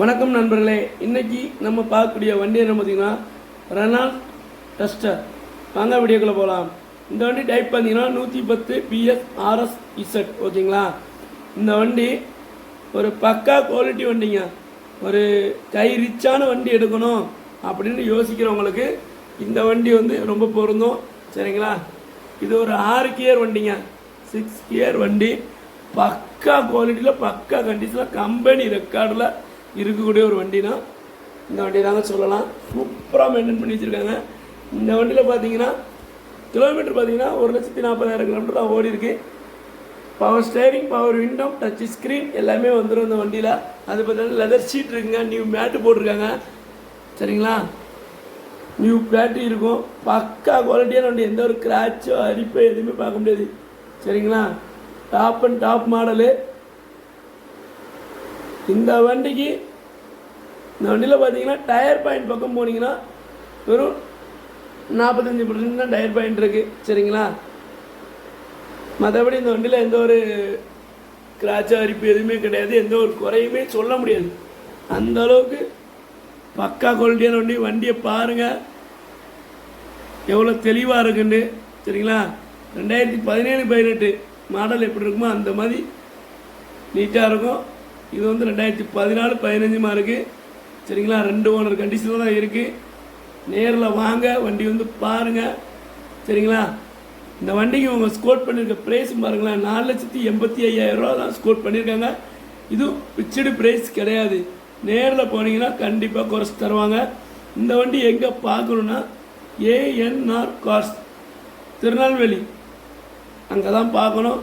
வணக்கம் நண்பர்களே. இன்னைக்கு நம்ம பார்க்கக்கூடிய வண்டி என்ன பார்த்தீங்கன்னா ரெனால்ட் டஸ்டர் வாங்க வீடியோக்குள்ளே போகலாம் இந்த வண்டி டைப் பார்த்தீங்கன்னா நூற்றி பத்து பிஎஸ் ஆர்எஸ் இசட் ஓகேங்களா? இந்த வண்டி ஒரு பக்கா குவாலிட்டி வண்டிங்க. ஒரு கை ரிச்சான வண்டி எடுக்கணும் அப்படின்னு யோசிக்கிறவங்களுக்கு இந்த வண்டி வந்து ரொம்ப பொருந்தும். சரிங்களா? இது ஒரு ஆறு கியர் வண்டிங்க. சிக்ஸ் கியர் வண்டி. பக்கா குவாலிட்டியில் பக்கா கண்டிஷனில் கம்பெனி ரெக்கார்டில் இருக்கக்கூடிய ஒரு வண்டினா இந்த வண்டியை தாங்க சொல்லலாம். சூப்பராக மெயின்டைன் பண்ணி வச்சுருக்காங்க. இந்த வண்டியில் பார்த்தீங்கன்னா கிலோமீட்டர் பார்த்தீங்கன்னா ஒரு லட்சத்தி நாற்பதாயிரம் கிலோமீட்டர் தான் ஓடி இருக்கு. Power steering power window touch screen எல்லாமே வந்துடும் இந்த வண்டியில். அது பார்த்தீங்கன்னா லெதர் ஷீட் இருக்குங்க. நியூ மேட்டு போட்டிருக்காங்க. சரிங்களா? நியூ பேட்டரி இருக்கும். பக்கா குவாலிட்டியான வண்டி. எந்த ஒரு கிராச்சோ அரிப்போ எதுவுமே பார்க்க முடியாது. சரிங்களா? டாப் அண்ட் டாப் மாடலு இந்த வண்டிக்கு இந்த வண்டியில் பார்த்தீங்கன்னா டயர் பாயிண்ட் பக்கம் போனீங்கன்னா வெறும் நாற்பத்தஞ்சு பர்சன்ட் தான் டயர் பாயிண்ட் இருக்குது சரிங்களா? மற்றபடி இந்த வண்டியில் எந்த ஒரு கிராச்சா அரிப்பு எதுவுமே கிடையாது. எந்த ஒரு குறையுமே சொல்ல முடியாது. அந்த அளவுக்கு பக்கா குவாலிட்டியான வண்டி வண்டியை பாருங்கள் எவ்வளோ தெளிவாக இருக்குன்னு. சரிங்களா? ரெண்டாயிரத்தி பதினேழு பதினெட்டு மாடல் எப்படி இருக்குமோ அந்த மாதிரி நீட்டாக இருக்கும். இது வந்து ரெண்டாயிரத்தி பதினாலு பதினஞ்சுமா இருக்குது சரிங்களா? ரெண்டு ஓனர் கண்டிஷனில் தான் இருக்குது நேரில் வாங்க வண்டி வந்து பாருங்கள் சரிங்களா? இந்த வண்டிக்கு இவங்க ஸ்கோர் பண்ணியிருக்க ப்ரைஸ் பாருங்களேன். நாலு லட்சத்தி எண்பத்தி ஐயாயிரரூவா தான் ஸ்கோர் பண்ணியிருக்காங்க இது பிச்சடு ப்ரைஸ் கிடையாது. நேரில் போனீங்கன்னா கண்டிப்பாக குறைச்சி தருவாங்க. இந்த வண்டி எங்கே பார்க்கணுன்னா ஏஎன்ஆர் கார்ஸ் திருநெல்வேலி. அங்கே தான் பார்க்கணும்.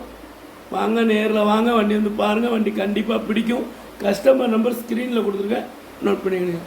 வாங்க நேரில் வாங்க வண்டி வந்து பாருங்கள் வண்டி கண்டிப்பாக பிடிக்கும். கஸ்டமர் நம்பர் ஸ்க்ரீனில் கொடுத்துருக்கேன் நோட் பண்ணிக்கணுங்க